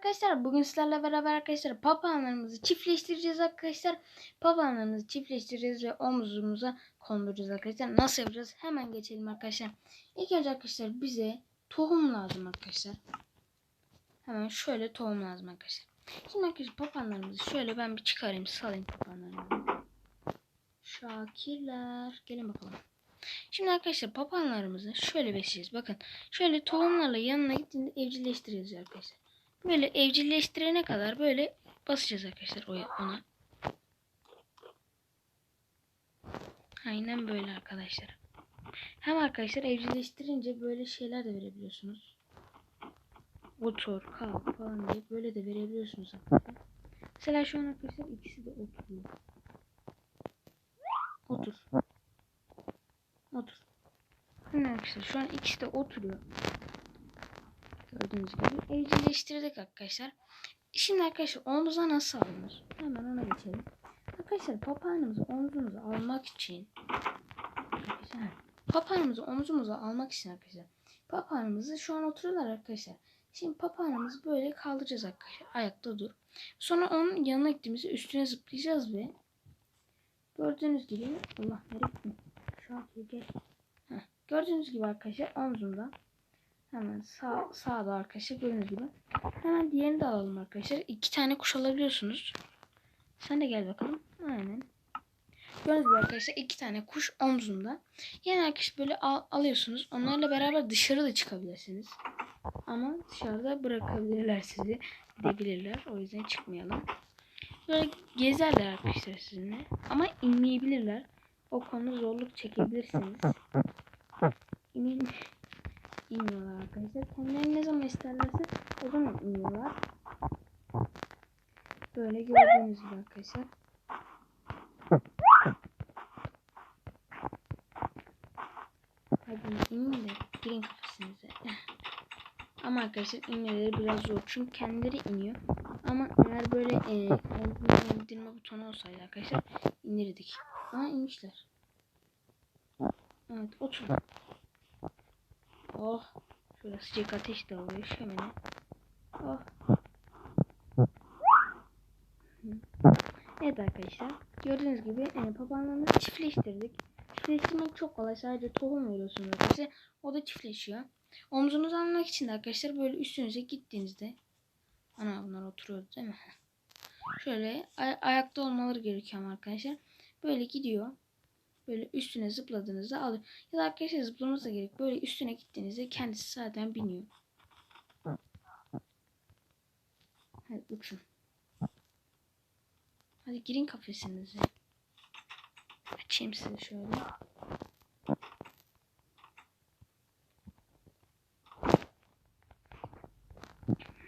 arkadaşlar. Bugün sizlerle beraber arkadaşlar papağanlarımızı çiftleştireceğiz arkadaşlar. Papağanlarımızı çiftleştireceğiz ve omuzumuza konduracağız arkadaşlar. Nasıl yapacağız? Hemen geçelim arkadaşlar. İlk önce arkadaşlar bize tohum lazım arkadaşlar. Hemen şöyle tohum lazım arkadaşlar. Şimdi arkadaşlar papağanlarımızı şöyle ben bir çıkarayım salayım papağanlarımızı. Şakirler. Gelin bakalım. Şimdi arkadaşlar papağanlarımızı şöyle besleyeceğiz. Bakın şöyle tohumlarla yanına gittiğinde evcilleştireceğiz arkadaşlar. Böyle evcilleştirene kadar böyle basacağız arkadaşlar ona. Aynen böyle arkadaşlar. Hem arkadaşlar evcilleştirince böyle şeyler de verebiliyorsunuz. Otur, kalk falan diye böyle de verebiliyorsunuz arkadaşlar. Mesela şu an arkadaşlar ikisi de oturuyor. Otur. Otur. Şimdi arkadaşlar şu an ikisi de oturuyor. Gördüğünüz gibi evcilleştirdik arkadaşlar. Şimdi arkadaşlar omuza nasıl alınır? Hemen ona geçelim. Arkadaşlar papağanımızı omzumuza almak için arkadaşlar, papağanımızı omzumuza almak için arkadaşlar papağanımızı şu an oturuyorlar arkadaşlar. Şimdi papağanımızı böyle kaldıracağız arkadaşlar. Ayakta dur. Sonra onun yanına gittiğimizde üstüne zıplayacağız ve gördüğünüz gibi Allah nereye gittim? Şu an gel. Gördüğünüz gibi arkadaşlar omzumda hemen sağ sağda arkadaşlar gördüğünüz gibi. Hemen diğerini de alalım arkadaşlar. İki tane kuş alabiliyorsunuz. Sen de gel bakalım. Aynen. Gördüğünüz gibi arkadaşlar iki tane kuş omzunda. Yani arkadaşlar böyle al- alıyorsunuz. Onlarla beraber dışarı da çıkabilirsiniz. Ama dışarıda bırakabilirler sizi. Gidebilirler. O yüzden çıkmayalım. Böyle gezerler arkadaşlar sizinle. Ama inmeyebilirler. O konuda zorluk çekebilirsiniz. İnin, inmiyorlar arkadaşlar. Kendilerini ne zaman isterlerse o zaman iniyorlar. Böyle gördüğünüz gibi arkadaşlar. Hadi inin de girin kafesinize. Ama arkadaşlar inmeleri biraz zor. Çünkü kendileri iniyor. Ama eğer böyle e, indirme butonu olsaydı arkadaşlar inirdik. Ama inmişler. Evet otur. Oh. Şöyle sıcak ateş de oluyor şömine. Oh. Evet arkadaşlar. Gördüğünüz gibi e, papağanlarımızı çiftleştirdik. Çiftleştirmek çok kolay. Sadece tohum veriyorsunuz arkadaşlar. O da çiftleşiyor. Omzunuzu almak için de arkadaşlar böyle üstünüze gittiğinizde ana bunlar oturuyordu değil mi? Şöyle ay- ayakta olmaları gerekiyor arkadaşlar. Böyle gidiyor. Böyle üstüne zıpladığınızda alıyor. Ya da arkadaşlar zıplamanız da gerek. Böyle üstüne gittiğinizde kendisi zaten biniyor. Hadi uçun. Hadi girin kafesinize. Açayım size şöyle.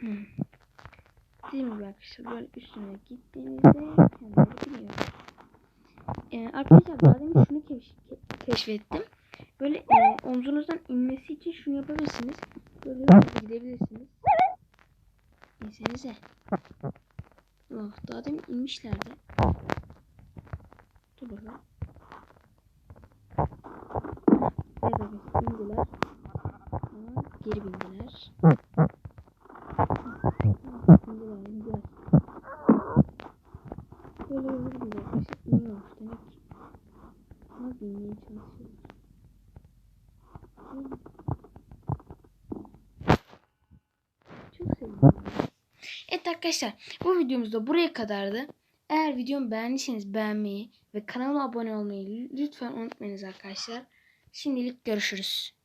Hmm. Dediğim gibi arkadaşlar böyle üstüne gittiğinizde kendileri biniyor. Ee, arkadaşlar demin şunu keş- ke- keşfettim. Böyle e, omzunuzdan inmesi için şunu yapabilirsiniz. Böyle gidebilirsiniz. İnsenize. Oh, daha demin inmişlerdi. Dur bakalım. Evet indiler. Geri bindiler. İndiler indiler. Böyle gidiyor arkadaşlar. İniyormuş demek ki. Ama binmeye çalışıyorlar. Hmm. Çok seviyorum. Evet arkadaşlar bu videomuz da buraya kadardı. Eğer videomu beğendiyseniz beğenmeyi ve kanalıma abone olmayı lütfen unutmayınız arkadaşlar. Şimdilik görüşürüz.